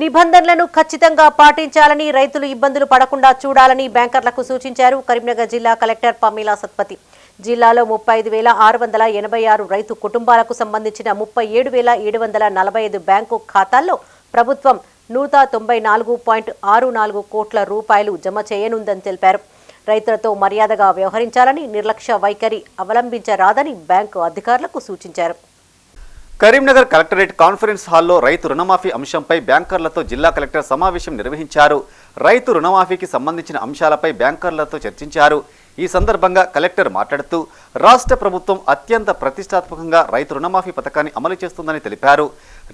నిబంధనలను ఖచ్చితంగా పాటించాలని రైతులు ఇబ్బందులు పడకుండా చూడాలని బ్యాంకర్లకు సూచించారు కరీంనగర్ జిల్లా కలెక్టర్ పమీలా సత్పతి. జిల్లాలో ముప్పై ఐదు వేల ఆరు వందల ఎనభై ఆరు రైతు కుటుంబాలకు సంబంధించిన ముప్పై ఏడు వేల ఏడు వందల నలభై ఐదు బ్యాంకు ఖాతాల్లో ప్రభుత్వం నూట తొంభై నాలుగు పాయింట్ ఆరు నాలుగు కోట్ల రూపాయలు జమ చేయనుందని తెలిపారు. రైతులతో మర్యాదగా వ్యవహరించాలని నిర్లక్ష్య వైఖరి అవలంబించరాదని బ్యాంకు అధికారులకు సూచించారు. కరీంనగర్ కలెక్టరేట్ కాన్ఫరెన్స్ హాల్లో రైతు రుణమాఫీ అంశంపై బ్యాంకర్లతో జిల్లా కలెక్టర్ సమావేశం నిర్వహించారు. రైతు రుణమాఫీకి సంబంధించిన అంశాలపై బ్యాంకర్లతో చర్చించారు. ఈ సందర్భంగా కలెక్టర్ మాట్లాడుతూ రాష్ట్ర ప్రభుత్వం అత్యంత ప్రతిష్టాత్మకంగా రైతు రుణమాఫీ పథకాన్ని అమలు చేస్తుందని తెలిపారు.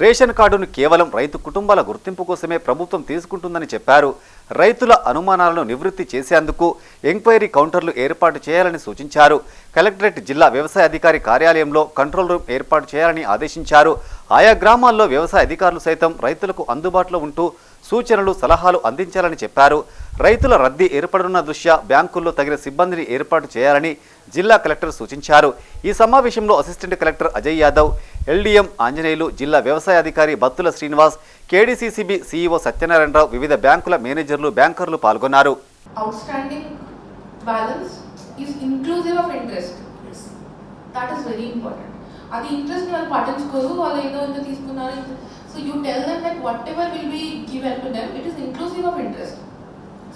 రేషన్ కార్డును కేవలం రైతు కుటుంబాల గుర్తింపు కోసమే ప్రభుత్వం తీసుకుంటుందని చెప్పారు. రైతుల అనుమానాలను నివృత్తి చేసేందుకు ఎంక్వైరీ కౌంటర్లు ఏర్పాటు చేయాలని సూచించారు. కలెక్టరేట్ జిల్లా వ్యవసాయ అధికారి కార్యాలయంలో కంట్రోల్ రూమ్ ఏర్పాటు చేయాలని ఆదేశించారు. ఆయా గ్రామాల్లో వ్యవసాయ అధికారులు సైతం రైతులకు అందుబాటులో ఉంటూ సూచనలు సలహాలు అందించాలని చెప్పారు రైతుల రద్దీ ఏర్పడనున్న దృష్ట్యా బ్యాంకుల్లో తగిన సిబ్బందిని ఏర్పాటు చేయాలని జిల్లా కలెక్టర్ సూచించారు ఈ సమావేశంలో assistant collector Ajay Yadav LDM Anjaneyulu జిల్లా వ్యవసాయ అధికారి బత్తుల శ్రీనివాస్ కేడీసీసీబీ సీఈఓ సత్యనారాయణరావు వివిధ బ్యాంకుల మేనేజర్లు బ్యాంకర్లు పాల్గొన్నారు. That is very important. అది ఇంట్రెస్ట్ వాళ్ళు పట్టించుకోరు వాళ్ళు ఏదో ఏదో తీసుకున్నారు so you tell them that whatever will be given to them it is inclusive of interest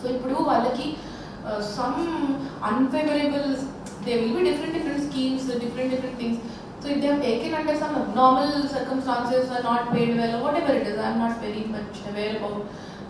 so ఇప్పుడు వాళ్ళకి some unfavourable they will be different different schemes different different things so if they have taken under some abnormal circumstances or not paid well or whatever it is, I'm not very much aware about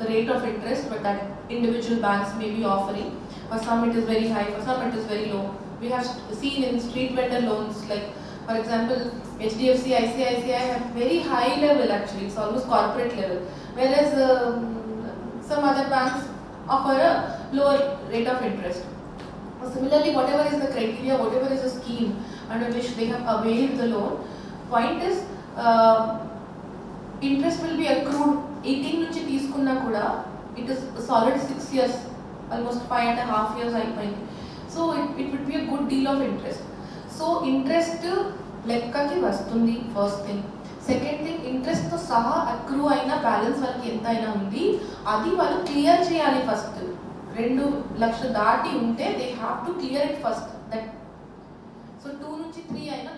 the rate of interest but that individual banks may be offering. For some it is very high, for some it is very low. We have seen in street vendor loans like for example HDFC, ICICI have very high level actually, it's almost corporate level. Whereas um, some other banks offer a lower rate of interest. Similarly, whatever is the criteria, whatever is the scheme under which they have availed the loan, point is uh, interest will be accrued 18 నుంచి తీసుకున్నా కూడా it is solid six years almost five and half years అయిపోయింది so it it will be a good deal of interest So interest లెక్కకి వస్తుంది first thing second thing ఇంట్రెస్ట్తో సహా accrue అయిన balance వాళ్ళకి ఎంత అయినా ఉంది. అది వాళ్ళు క్లియర్ చేయాలి ఫస్ట్ రెండు లక్షలు దాటి ఉంటే they have to clear it first that so two నుంచి త్రీ అయినా